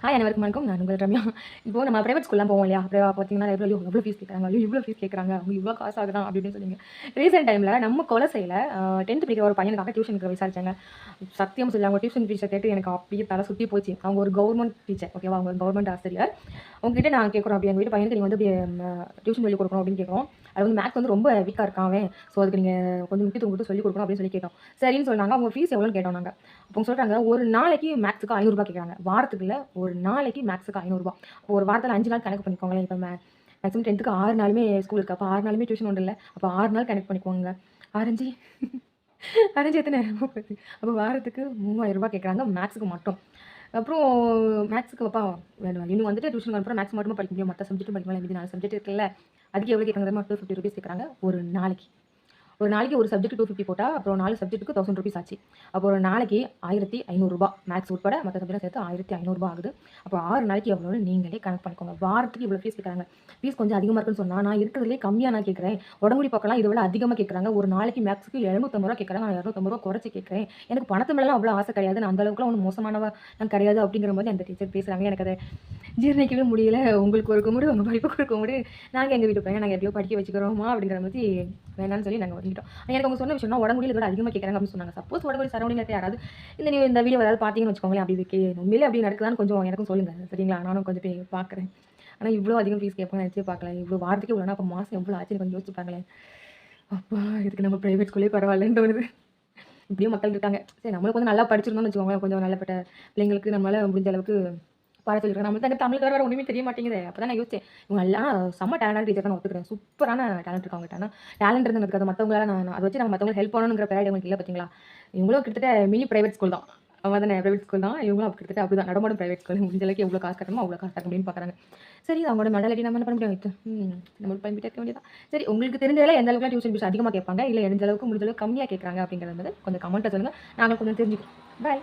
Hi அனைவருக்கும் வணக்கம். நான் உங்கள் ரம்யா. இப்போ நம்ம ப்ரைவேட் ஸ்கூல்லாம் போவோம் இல்லையா? அப்புறம் பார்த்தீங்கன்னா எவ்வளோ எவ்வளோ ஃபீஸ் கேட்குறாங்க ஐயோ இவ்வளோ ஃபீஸ் கேட்குறாங்க அவங்க இவ்வளோ காசு ஆகுதான் அப்படின்னு இப்படின்னு சொல்லுங்க ரீசெண்ட் டைமில் நம்ம கொலசையில் டென்த் படிக்கிற ஒரு பையனுக்காக டியூஷனுக்கு விசாரிச்சாங்க. சத்தியம் சொல்லி அவங்க டியூஷன் ஃபீஸை கேட்டு எனக்கு அப்படியே தலை சுற்றி போச்சு. அவங்க ஒரு கவர்மெண்ட் டீச்சர் ஓகேவா அவங்க கவர்மெண்ட் ஆசிரியர். உங்ககிட்ட நான் கேட்குறோம் அப்படி எங்கள் வீட்டு பையனுக்கு நீங்கள் வந்து அப்படியே டியூஷன் சொல்லி கொடுக்கணும் அப்படின்னு கேட்குறோம் அது வந்து மேக்ஸ் வந்து ரொம்ப வீக்காக இருக்காவே ஸோ அதுக்கு நீங்கள் கொஞ்சம் முக்கியத்துவம் கொடுத்து சொல்லி கொடுக்கணும் அப்படின்னு சொல்லி கேட்டோம். சரின்னு சொன்னாங்க. அவங்க ஃபீஸ் எவ்வளோன்னு கேட்டோம் நாங்கள் அப்போ சொல்கிறாங்க ஒரு நாளைக்கு மேக்ஸுக்கு ஐநூறுரூபா கேட்குறாங்க வாரத்துக்குள்ள ஒரு ஒரு நாளைக்கு மேக்ஸுக்கு ஐநூறுரூவா ஒரு வாரத்தில் அஞ்சு நாள் கணக்கு பண்ணிக்கோங்களேன். இப்போ மே மேக்ஸிமம் டென்த்துக்கு ஆறு நாளுமே ஸ்கூல் இருக்குது அப்போ ஆறு நாளுமே டியூஷன் ஒன்றும் இல்லை. அப்போ ஆறு நாள் கணக்கு பண்ணிக்கோங்க. ஆரஞ்சு ஆரஞ்சு எத்தனை? போகுது அப்போ வாரத்துக்கு மூவாயிரம் ரூபாய் கேட்குறாங்க மேக்ஸுக்கு மட்டும். அப்புறம் மேக்ஸுக்கு அப்பா வேணும் இன்னும் வந்துட்டு டியூஷன் அனுப்புற மேக்ஸ் மட்டும் படிக்க முடியும். மற்ற சப்ஜெக்ட்டும் படிக்க முடியும் மீதி நாலு சப்ஜெக்ட் இருக்குல்ல. அதுக்கு எவ்வளோ கேட்குறாங்க டூ ஃபிஃப்டி ருபீஸ் கேட்குறாங்க ஒரு நாளைக்கு. ஒரு நாளைக்கு ஒரு சப்ஜெக்ட் டூ ஃபிஃப்டி போட்டால் அப்புறம் நாலு சப்ஜெக்ட்டுக்கு தௌசண்ட் ருபீஸ் ஆச்சு. அப்போ ஒரு நாளைக்கு ஆயிரத்தி ஐநூறுரூபா மேக்ஸ் உட்பட மற்ற சப்ஜெக்ட் சேர்த்து ஆயிரத்தி ஐநூறுரூபா ஆகுது. அப்போ ஆறு நாளைக்கு எவ்வளோன்னு நீங்களே கணக்கு பண்ணிக்கோங்க. வாரத்துக்கு இவ்வளோ ஃபீஸ் கேட்குறாங்க ஃபீஸ் கொஞ்சம் அதிகமாக இருக்குன்னு சொன்னால் நான் இருக்கிறதுலே கம்மியாக நான் கேட்குறேன் உடம்புடி பக்கம்லாம் இதை விட அதிகமாக கேட்குறாங்க ஒரு நாளைக்கு மேக்ஸுக்கு எழுநூத்தம்பது ரூபா கேட்குறாங்க நான் இரநூத்தம்பது ரூபா குறைச்சி கேட்குறேன் எனக்கு பணத்து மேலாம் அவ்வளோ ஆசை கிடையாது. நான் அந்த அளவுக்குலாம் ஒன்றும் மோசமானவ நான் கிடையாது அப்படிங்கிற மாதிரி அந்த டீச்சர் பேசுகிறாங்க எனக்கு அதை ஜீரணிக்கவே முடியல. உங்களுக்கு ஒரு கும்பிடு உங்கள் படிப்புக்கு ஒரு கும்பிடு நாங்கள் எங்கள் வீட்டு பையன் நாங்கள் எப்படியோ படிக்க வச்சுக்கிறோமா அப்படிங்கிற மாதிரி வேணாம்னு சொல்லி நாங்கள் வந்துட்டோம். எனக்கு அவங்க சொன்ன விஷயம்னா உடம்புடியில் இதோட அதிகமாக கேட்குறாங்க அப்படின்னு சொன்னாங்க. சப்போஸ் உடம்புடி சரௌண்டிங்கில் யாராவது இந்த நீ இந்த வீடியோ ஏதாவது பார்த்தீங்கன்னு வச்சுக்கோங்களேன் அப்படி இருக்கு உண்மையிலே அப்படி நடக்குதான்னு கொஞ்சம் எனக்கும் சொல்லுங்கள் சரிங்களா? நானும் கொஞ்சம் போய் பார்க்குறேன். ஆனால் இவ்வளோ அதிகம் ஃபீஸ் கேட்பாங்க நினச்சே பார்க்கல. இவ்வளோ வாரத்துக்கு இவ்வளோனா அப்போ மாதம் எவ்வளோ ஆச்சுன்னு கொஞ்சம் யோசிச்சு பாருங்களேன். அப்பா இதுக்கு நம்ம ப்ரைவேட் ஸ்கூலே பரவாயில்லன்னு தோணுது. இப்படியும் மக்கள் இருக்காங்க. சரி நம்மளுக்கு வந்து நல்லா படிச்சிருந்தோம்னு வச்சுக்கோங்களேன் கொஞ்சம் நல்லப்பட்ட பிள்ளைங்களுக்கு நம்மளால் முடிஞ்ச அளவுக்கு பாட சொல்லியிருக்கேன் நம்மளுக்கு அந்த தமிழுக்கு வேறு ஒன்றுமே தெரிய மாட்டேங்குது. அப்போ தான் நான் யோசிச்சேன் இவங்க எல்லாம் செம்ம டேலண்ட் டீச்சர் நான் ஒத்துக்கிறேன். சூப்பரான டேலண்ட் இருக்காங்க ஆனால் டேலண்ட் இருந்து இருக்காது மற்றவங்களால நான் அதை வச்சு நம்ம மற்றவங்களுக்கு ஹெல்ப் பண்ணணுங்கிற பேரட் உங்களுக்கு இல்லை பார்த்தீங்களா இவங்களும் கிட்டத்தட்ட மினி ப்ரைவேட் ஸ்கூல் தான். அவன் தானே ப்ரைவேட் ஸ்கூல் தான். இவங்களும் அப்படி கிட்டத்தட்ட அப்படி தான் நடமாடும் ப்ரைவேட் ஸ்கூல் முடிஞ்ச அளவுக்கு எவ்வளோ காசு கட்டணுமோ அவ்வளோ காசு கட்ட முடியும்னு பார்க்குறாங்க சரி அவங்களோட மெடாலிட்டி நம்ம என்ன பண்ண முடியும்? ம் நம்ம பயன்பட்டு இருக்க வேண்டியதான் சரி உங்களுக்கு தெரிஞ்சதில் எந்த அளவுக்கு டியூஷன் ஃபீஸ் அதிகமாக கேட்பாங்க? இல்லை எந்த அளவுக்கு முடிஞ்ச அளவுக்கு கம்மியாக கேட்குறாங்க அப்படிங்கிறது கொஞ்சம் கமெண்ட்டை சொல்லுங்கள் நாங்கள் கொஞ்சம் தெரிஞ்சுக்கிறோம். பாய்